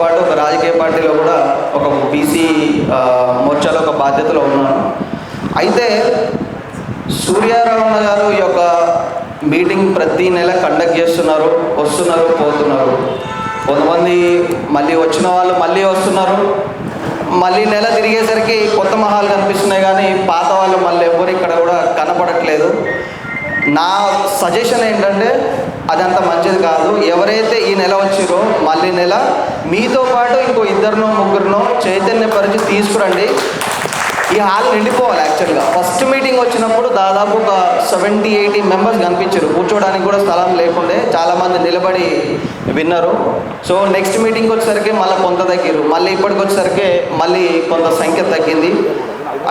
పాటు ఒక రాజకీయ పార్టీలో కూడా ఒక బీసీ మోర్చాలో ఒక బాధ్యతలో ఉన్నాను. అయితే సూర్యారావణ గారు ఈ యొక్క మీటింగ్ ప్రతి నెల కండక్ట్ చేస్తున్నారు వస్తున్నారు పోతున్నారు. కొంతమంది మళ్ళీ వచ్చిన వాళ్ళు మళ్ళీ వస్తున్నారు. మళ్ళీ నెల తిరిగేసరికి కొత్త మహాలు కనిపిస్తున్నాయి కానీ పాత వాళ్ళు మళ్ళీ ఎవరు ఇక్కడ కూడా కనపడట్లేదు. నా సజెషన్ ఏంటంటే అదంత మంచిది కాదు. ఎవరైతే ఈ నెల వచ్చారో మళ్ళీ నెల మీతో పాటు ఇంకో ఇద్దరినో ముగ్గురినో చైతన్యపరిచి తీసుకురండి. ఈ హాల్ నిండిపోవాలి యాక్చువల్గా ఫస్ట్ మీటింగ్ వచ్చినప్పుడు దాదాపు ఒక సెవెంటీ ఎయిటీ మెంబర్స్ కనిపించారు. కూర్చోడానికి కూడా స్థలం లేకుండే చాలామంది నిలబడి విన్నారు. సో నెక్స్ట్ మీటింగ్ వచ్చేసరికి మళ్ళీ కొంత తగ్గిరు మళ్ళీ ఇప్పటికి వచ్చేసరికి మళ్ళీ కొంత సంఖ్య తగ్గింది.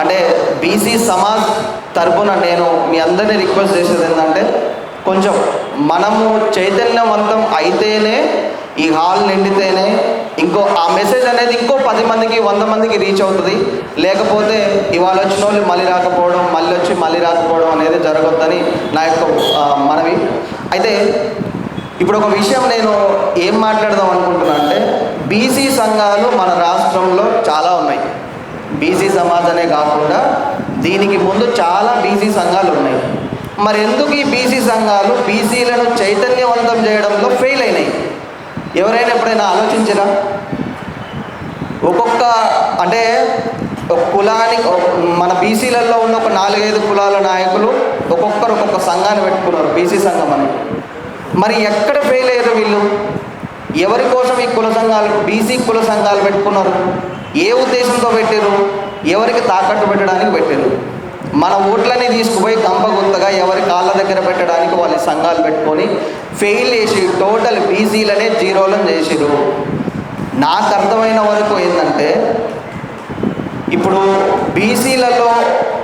అంటే బీసీ సమాజ్ తరపున నేను మీ అందరినీ రిక్వెస్ట్ చేసేది ఏంటంటే కొంచెం మనము చైతన్యవంతం అయితేనే ఈ హాల్ నిండితేనే ఇంకో ఆ మెసేజ్ అనేది ఇంకో పది మందికి వంద మందికి రీచ్ అవుతుంది. లేకపోతే ఇవాళ వచ్చిన వాళ్ళు మళ్ళీ రాకపోవడం మళ్ళీ వచ్చి మళ్ళీ రాకపోవడం అనేది జరగొద్దని నా యొక్క మనవి. అయితే ఇప్పుడు ఒక విషయం నేను ఏం మాట్లాడదాం అనుకుంటున్నా అంటే బీసీ సంఘాలు మన రాష్ట్రంలో చాలా ఉన్నాయి. బీసీ సమాజమే కాకుండా దీనికి ముందు చాలా బీసీ సంఘాలు ఉన్నాయి. మరి ఎందుకు ఈ బీసీ సంఘాలు బీసీలను చైతన్యవంతం చేయడంలో ఫెయిల్ అయినాయి? ఎవరైనా ఎప్పుడైనా ఆలోచించరా? ఒక్కొక్క అంటే ఒక కులానికి మన బీసీలలో ఉన్న ఒక నాలుగైదు కులాల నాయకులు ఒక్కొక్కరు ఒక్కొక్క సంఘాన్ని పెట్టుకున్నారు బీసీ సంఘం అని. మరి ఎక్కడ ఫెయిల్ అయ్యారు వీళ్ళు? ఎవరి కోసం ఈ కుల సంఘాలు బీసీ కుల సంఘాలు పెట్టుకున్నారు? ఏ ఉద్దేశంతో పెట్టారు ఎవరికి తాకట్టు పెట్టడానికి పెట్టారు మన ఓట్లని తీసుకుపోయి గంప గుంతగా ఎవరి కాళ్ళ దగ్గర పెట్టడానికి వాళ్ళు సంఘాలు పెట్టుకొని ఫెయిల్ చేసి టోటల్ బీసీలనే జీరోలను చేసిరు నాకు అర్థమైన వరకు ఏంటంటే ఇప్పుడు బీసీలలో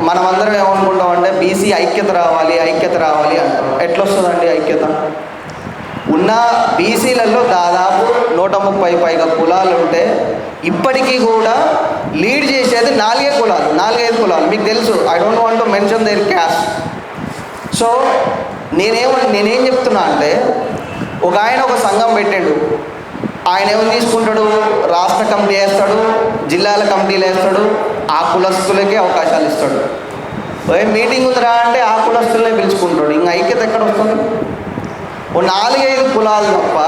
మనమందరం ఏమనుకుంటాం అంటే బీసీ ఐక్యత రావాలి ఐక్యత రావాలి అంటాం ఎట్లొస్తుందండి ఐక్యత? ఉన్న బీసీలలో దాదాపు నూట ముప్పై పైగా కులాలు ఉంటే ఇప్పటికీ కూడా లీడ్ చేసేది నాలుగే కులాలు నాలుగైదు కులాలు. మీకు తెలుసు I don't want to mention their caste so నేనేమో నేనేం చెప్తున్నా అంటే ఒక ఆయన ఒక సంఘం పెట్టాడు. ఆయన ఏమని తీసుకుంటాడు? రాష్ట్ర కమిటీ వేస్తాడు జిల్లాల కమిటీలు వేస్తాడు ఆ కులస్తులకే అవకాశాలు ఇస్తాడు. మీటింగ్ ఉందిరా అంటే ఆ కులస్తులనే పిలుచుకుంటాడు. ఇంకా ఐక్యత ఎక్కడ వస్తుంది? కులాలు తప్ప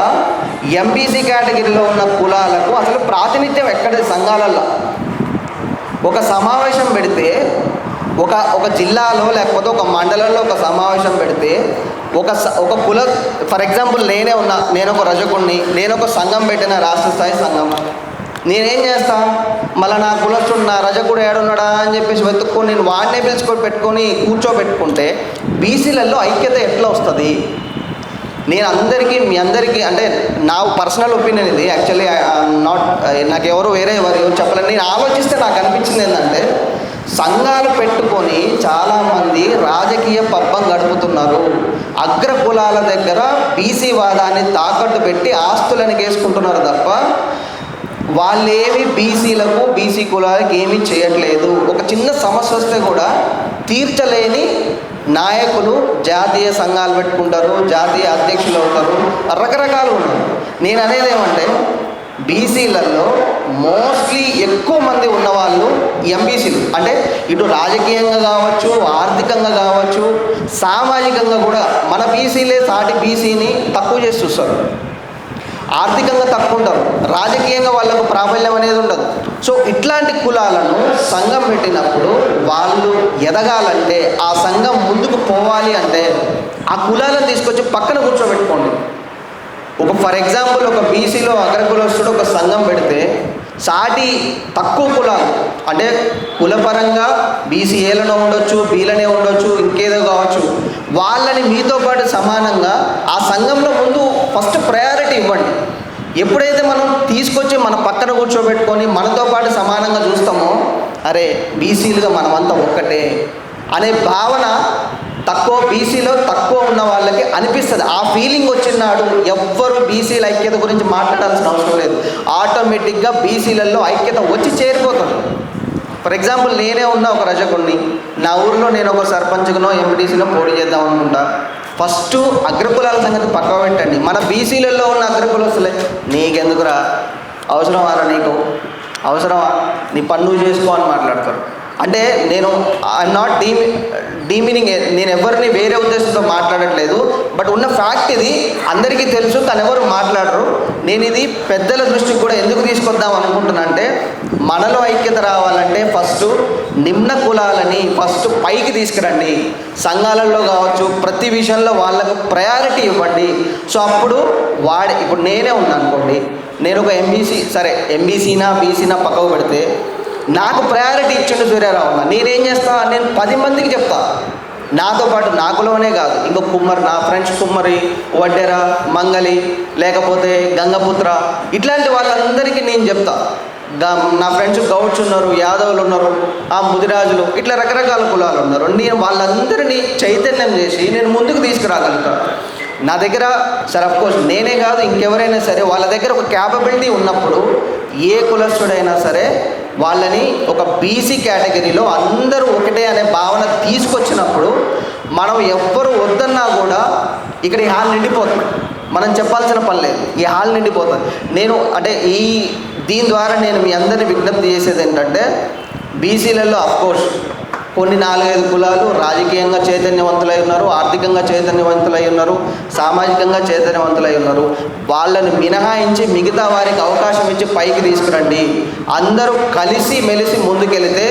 ఎంబీసీ కేటగిరీలో ఉన్న కులాలకు అసలు ప్రాతినిధ్యం ఎక్కడ సంఘాలల్లో. ఒక సమావేశం పెడితే ఒక ఒక జిల్లాలో లేకపోతే ఒక మండలంలో ఒక సమావేశం పెడితే ఒక స- ఒక కుల ఫర్ ఎగ్జాంపుల్ నేనే ఉన్నా నేను ఒక రజకుణ్ణి నేను ఒక సంఘం పెట్టిన రాష్ట్ర స్థాయి సంఘం. నేనేం చేస్తా? మళ్ళీ నా కులస్తుడు నా రజకుడు ఏడున్నాడా అని చెప్పేసి వెతుక్కొని నేను వాడినే పిలుచుకొని పెట్టుకొని కూర్చోబెట్టుకుంటే బీసీలలో ఐక్యత ఎట్లా వస్తుంది? నేను అందరికీ మీ అందరికీ అంటే నా పర్సనల్ ఒపీనియన్ ఇది. యాక్చువల్లీ నాట్ నాకు ఎవరు వేరే ఎవరు ఎవరు చెప్పలేదు నేను ఆలోచిస్తే నాకు అనిపించింది ఏంటంటే సంఘాలు పెట్టుకొని చాలామంది రాజకీయ పబ్బం గడుపుతున్నారు. అగ్ర కులాల దగ్గర బీసీ వాదాన్ని తాకట్టు పెట్టి ఆస్తులను వేసుకుంటున్నారు తప్ప వాళ్ళేమి బీసీలకు బీసీ కులాలకు ఏమీ చేయట్లేదు. ఒక చిన్న సమస్య వస్తే కూడా తీర్చలేని నాయకులు జాతీయ సంఘాలు పెట్టుకుంటారు జాతీయ అధ్యక్షులు అవుతారు రకరకాలు ఉన్నారు నేను అనేది ఏమంటే బీసీలలో మోస్ట్లీ ఎక్కువ మంది ఉన్నవాళ్ళు ఎంబీసీలు అంటే ఇటు రాజకీయంగా కావచ్చు ఆర్థికంగా కావచ్చు సామాజికంగా కూడా మన బీసీలే సాటి బీసీని తక్కువ చేసి చూస్తారు. ఆర్థికంగా తక్కువ ఉంటారు రాజకీయంగా వాళ్ళకు ప్రాబల్యం అనేది ఉండదు. సో ఇట్లాంటి కులాలను సంఘం పెట్టినప్పుడు వాళ్ళు ఎదగాలంటే ఆ సంఘం ముందుకు పోవాలి అంటే ఆ కులాలను తీసుకొచ్చి పక్కన కూర్చోబెట్టుకోండి. ఒక ఫర్ ఎగ్జాంపుల్ ఒక బీసీలో అగ్రకులస్తుడు ఒక సంఘం పెడితే సాటి తక్కువ కులాలు అంటే కులపరంగా బీసీ ఏలనే ఉండొచ్చు బీలనే ఉండొచ్చు ఇంకేదో కావచ్చు వాళ్ళని మీతో పాటు సమానంగా ఆ సంఘంలో ముందు ఫస్ట్ ప్రయారిటీ ఇవ్వండి ఎప్పుడైతే మనం తీసుకొచ్చి మన పక్కన కూర్చోబెట్టుకొని మనతో పాటు సమానంగా చూస్తామో అరే బీసీలుగా మనమంతా ఒక్కటే అనే భావన తక్కువ బీసీలో తక్కువ ఉన్న వాళ్ళకి అనిపిస్తుంది. ఆ ఫీలింగ్ వచ్చినాడు ఎవ్వరు బీసీల ఐక్యత గురించి మాట్లాడాల్సిన అవసరం లేదు. ఆటోమేటిక్గా బీసీలలో ఐక్యత వచ్చి చేరిపోతుంది ఫర్ ఎగ్జాంపుల్ నేనే ఉన్న ఒక రజకుణ్ణి. నా ఊరిలో నేను ఒక సర్పంచ్గానో ఎంపీటీసీనో పోటీ చేద్దాం అనుకుంటా. ఫస్ట్ అగ్రకులాల సంగతి పక్క పెట్టండి. మన బీసీలలో ఉన్న అగ్రకులస్తులే నీకెందుకురా? అవసరం వారా నీకు? అవసరమా? నీ పన్ను చేసుకో అని మాట్లాడతారు. అంటే నేను ఐఎమ్ నాట్ డీ డీమీనింగ్ నేను ఎవరిని వేరే ఉద్దేశంతో మాట్లాడట్లేదు బట్ ఉన్న ఫ్యాక్ట్ ఇది అందరికీ తెలుసు తను ఎవరు మాట్లాడరు. నేను ఇది పెద్దల దృష్టికి కూడా ఎందుకు తీసుకొద్దాం అనుకుంటున్నా అంటే మనలో ఐక్యత రావాలంటే ఫస్ట్ నిమ్న కులాలని ఫస్ట్ పైకి తీసుకురండి. సంఘాలలో కావచ్చు ప్రతి విషయంలో వాళ్ళకు ప్రయారిటీ ఇవ్వండి. సో అప్పుడు వాడి ఇప్పుడు నేనే ఉన్నాను అనుకోండి. నేను ఒక ఎంబీసీ సరే ఎంబీసీనా బీసీనా పక్కకు పెడితే నాకు ప్రయారిటీ ఇచ్చిండు సూర్యారావు నేనేం చేస్తా? నేను పది మందికి చెప్తా. నాతో పాటు నాకులోనే కాదు ఇంకో కుమ్మరి నా ఫ్రెండ్స్ కుమ్మరి వడ్డెర మంగలి లేకపోతే గంగపుత్ర ఇట్లాంటి వాళ్ళందరికీ నేను చెప్తా. నా ఫ్రెండ్స్ గౌడ్స్ ఉన్నారు యాదవులు ఉన్నారు ఆ ముదిరాజులు ఇట్లా రకరకాల కులాలు ఉన్నారు. నేను వాళ్ళందరినీ చైతన్యం చేసి నేను ముందుకు తీసుకురాగలుగుతాను నా దగ్గర సరే అఫ్కోర్స్ నేనే కాదు ఇంకెవరైనా సరే వాళ్ళ దగ్గర ఒక క్యాపబిలిటీ ఉన్నప్పుడు ఏ కులస్తుడైనా సరే వాళ్ళని ఒక బీసీ కేటగిరీలో అందరూ ఒకటే అనే భావన తీసుకొచ్చినప్పుడు మనం ఎవ్వరు వద్దన్నా కూడా ఇక్కడ ఈ హాల్ నిండిపోతుంది. మనం చెప్పాల్సిన పని లేదు. ఈ హాల్ నిండిపోతుంది. నేను అంటే ఈ దీని ద్వారా నేను మీ అందరిని విజ్ఞప్తి చేసేది ఏంటంటే బీసీలలో అఫ్కోర్స్ కొన్ని నాలుగైదు కులాలు రాజకీయంగా చైతన్యవంతులై ఉన్నారు ఆర్థికంగా చైతన్యవంతులై ఉన్నారు సామాజికంగా చైతన్యవంతులై ఉన్నారు వాళ్ళని మినహాయించి మిగతా వారికి అవకాశం ఇచ్చి పైకి తీసుకురండి. అందరూ కలిసి మెలిసి ముందుకెళితే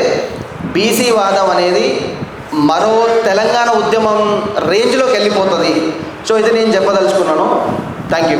బీసీ వాదం అనేది మరో తెలంగాణ ఉద్యమం రేంజ్లోకి వెళ్ళిపోతుంది. సో ఇది నేను చెప్పదలుచుకున్నాను. Thank you